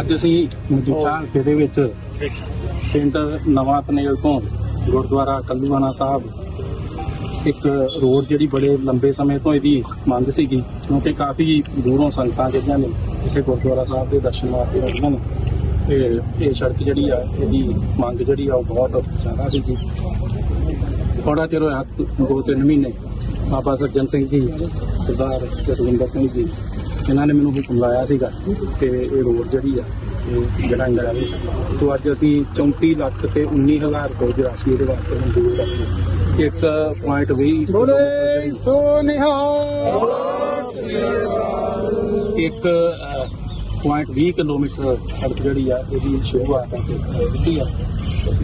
ਅੱਜ ਅਸੀਂ ਮਜੀਠਾ ਹਲਕੇ ਦੇ ਵਿੱਚ ਪਿੰਡ ਨਵਾਂ ਪਨੇਲ ਤੋਂ ਗੁਰਦੁਆਰਾ ਕੱਲੂਆਣਾ ਸਾਹਿਬ ਇੱਕ ਰੋਡ ਜਿਹੜੀ ਬੜੇ ਲੰਬੇ ਸਮੇਂ ਤੋਂ ਇਹਦੀ ਮੰਗ ਸੀਗੀ ਕਿਉਂਕਿ ਕਾਫੀ ਦੂਰੋਂ ਸੰਗਤਾਂ ਜਿਹੜੀਆਂ ਨੇ ਇੱਥੇ ਗੁਰਦੁਆਰਾ ਸਾਹਿਬ ਦੇ ਦਰਸ਼ਨ ਵਾਸਤੇ ਆਉਂਦੀਆਂ ਨੇ। ਤੇ ਇਹ ਸੜਕ ਜਿਹੜੀ ਆ ਇਹਦੀ ਮੰਗ ਜਿਹੜੀ ਆ ਉਹ ਬਹੁਤ ਜ਼ਿਆਦਾ ਸੀਗੀ। ਥੋੜਾ ਚਿਰ ਹੋਇਆ ਦੋ ਤਿੰਨ ਮਹੀਨੇ ਬਾਬਾ ਸੱਜਣ ਸਿੰਘ ਜੀ ਸਰਦਾਰ ਜਤਿੰਦਰ ਸਿੰਘ ਜੀ ਇਹਨਾਂ ਨੇ ਮੈਨੂੰ ਹੁਕਮ ਲਾਇਆ ਸੀਗਾ ਕਿ ਇਹ ਰੋਡ ਜਿਹੜੀ ਆ ਇਹ ਬਣਾਈ ਜਾਵੇ ਸੋ ਅੱਜ ਅਸੀਂ 34 ਲੱਖ ਤੇ 19000 ਰੁਪਏ ਦੀ ਰਾਸ਼ੀ ਇਹਦੇ ਵਾਸਤੇ ਮਨਜ਼ੂਰ ਕੀਤੀ ਇੱਕ ਪੁਆਇੰਟ ਵੀ ਬੋਲੇ ਸੋ ਨਿਹਾਲ। ਇੱਕ ਪੁਆਇੰਟ 20 ਕਿਲੋਮੀਟਰ ਸੜਕ ਜਿਹੜੀ ਆ ਇਹਦੀ ਸ਼ੁਰੂਆਤ ਆ ਤੇ ਦਿੱਤੀ ਆ।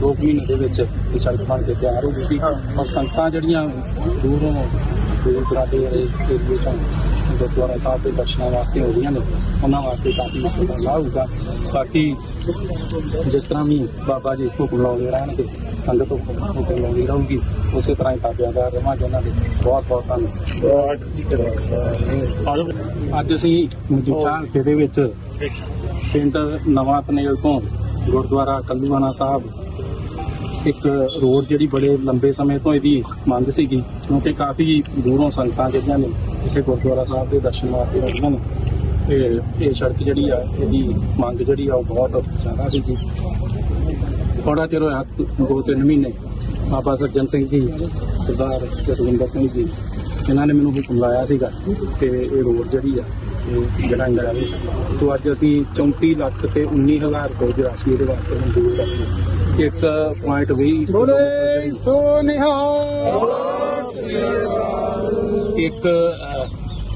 ਦੋ ਮਹੀਨੇ ਦੇ ਵਿੱਚ ਇਹ ਸੜਕ ਬਣ ਕੇ ਤਿਆਰ ਹੋ ਗਈ ਔਰ ਸੰਗਤਾਂ ਜਿਹੜੀਆਂ ਦੂਰੋਂ ਦੂਰ ਦਰਾਡੇ ਵਾਲੇ ਏਰੀਏ ਤੋਂ ਗੁਰਦੁਆਰਾ ਸਾਹਿਬ ਦੇ ਦਰਸ਼ਨਾਂ ਵਾਸਤੇ ਆਉਂਦੀਆਂ ਨੇ, ਉਹਨਾਂ ਵਾਸਤੇ ਕਾਫੀ ਸੁਵਿਧਾ ਹੋਊਗਾ। ਬਾਕੀ ਜਿਸ ਤਰ੍ਹਾਂ ਵੀ ਬਾਬਾ ਜੀ ਹੁਕਮ ਲਾਉਂਦੇ ਰਹਿਣਗੇ, ਸੰਗਤ ਹੁਕਮ ਲਾਉਂਦੀ ਰਹੂਗੀ, ਉਸੇ ਤਰ੍ਹਾਂ ਹੀ ਤਾਬਿਆਦਾਰ ਰਵਾਂਗੇ ਉਹਨਾਂ ਦੇ ਬਹੁਤ ਬਹੁਤ ਧੰਨਵਾਦ। ਅੱਜ ਅਸੀਂ ਮਜੀਠਾ ਹਲਕੇ ਦੇ ਵਿੱਚ ਪਿੰਡ ਨਵਾਂ ਪਨੇਲ ਤੋਂ ਗੁਰਦੁਆਰਾ ਕੱਲੂਆਣਾ ਸਾਹਿਬ, ਇੱਕ ਰੋਡ ਜਿਹੜੀ ਬੜੇ ਲੰਬੇ ਸਮੇਂ ਤੋਂ ਇਹਦੀ ਮੰਗ ਸੀਗੀ, ਕਿਉਂਕਿ ਕਾਫੀ ਦੂਰੋਂ ਸੰਗਤਾਂ ਜਿਹੜੀਆਂ ਨੇ ਇੱਥੇ ਗੁਰਦੁਆਰਾ ਸਾਹਿਬ ਦੇ ਦਰਸ਼ਨ ਵਾਸਤੇ ਆਉਂਦੀਆਂ ਨੇ। ਤੇ ਇਹ ਸੜਕ ਜਿਹੜੀ ਆ ਇਹਦੀ ਮੰਗ ਜਿਹੜੀ ਆ ਉਹ ਬਹੁਤ ਜ਼ਿਆਦਾ ਸੀਗੀ। ਥੋੜਾ ਚਿਰ ਹੋਇਆ ਦੋ ਤਿੰਨ ਮਹੀਨੇ। ਬਾਬਾ ਸੱਜਣ ਸਿੰਘ ਜੀ ਸਰਦਾਰ ਜਤਿੰਦਰ ਸਿੰਘ ਜੀ ਇਹਨਾਂ ਨੇ ਮੈਨੂੰ ਹੁਕਮ ਲਾਇਆ ਸੀਗਾ ਕਿ ਇਹ ਰੋਡ ਜਿਹੜੀ ਆ ਇਹ ਬਣਾਈ ਜਾਵੇ ਸੋ ਅੱਜ ਅਸੀਂ 34 ਲੱਖ ਤੇ 19000 ਰੁਪਏ ਦੀ ਰਾਸ਼ੀ ਇਹਦੇ ਵਾਸਤੇ ਮਨਜ਼ੂਰ ਕੀਤੀ ਇੱਕ ਪੁਆਇੰਟ ਵੀ ਬੋਲੇ ਸੋ ਨਿਹਾਲ। ਇੱਕ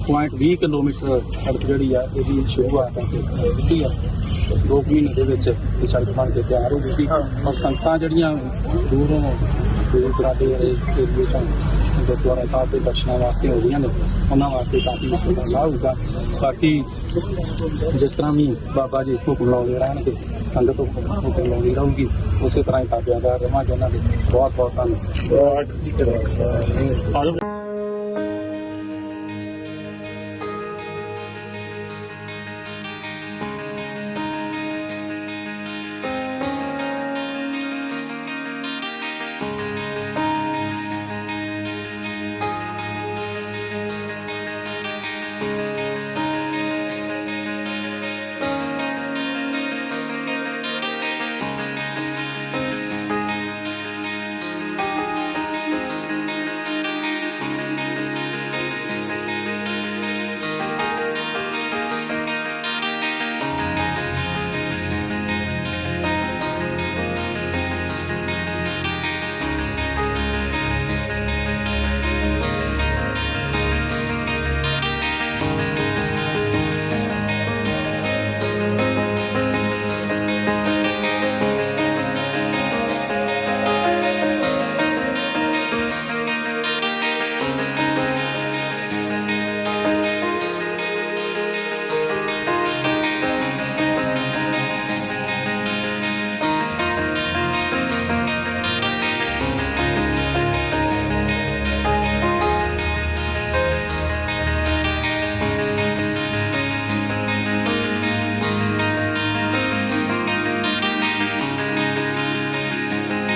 ਪੁਆਇੰਟ 20 ਕਿਲੋਮੀਟਰ ਸੜਕ ਜਿਹੜੀ ਆ ਇਹਦੀ ਸ਼ੁਰੂਆਤ ਆ ਤੇ ਦਿੱਤੀ ਆ। ਦੋ ਮਹੀਨੇ ਦੇ ਵਿੱਚ ਇਹ ਸੜਕ ਬਣ ਕੇ ਤਿਆਰ ਹੋ ਗਈ ਔਰ ਸੰਗਤਾਂ ਜਿਹੜੀਆਂ ਦੂਰੋਂ ਦੂਰ ਦਰਾਡੇ ਵਾਲੇ ਏਰੀਏ ਤੋਂ ਗੁਰਦੁਆਰਾ ਸਾਹਿਬ ਦੇ ਦਰਸ਼ਨਾਂ ਵਾਸਤੇ ਆਉਂਦੀਆਂ ਨੇ ਉਹਨਾਂ ਵਾਸਤੇ ਕਾਫੀ ਸੁਵਿਧਾ ਹੋਊਗਾ। ਬਾਕੀ ਜਿਸ ਤਰ੍ਹਾਂ ਵੀ ਬਾਬਾ ਜੀ ਹੁਕਮ ਲਾਉਂਦੇ ਰਹਿਣਗੇ ਸੰਗਤ ਹੁਕਮ ਲਾਉਂਦੀ ਰਹੂਗੀ ਉਸੇ ਤਰ੍ਹਾਂ ਹੀ ਤਾਬਿਆਦਾਰ ਰਵਾਂਗੇ ਉਹਨਾਂ ਦੇ ਬਹੁਤ ਬਹੁਤ ਧੰਨਵਾਦ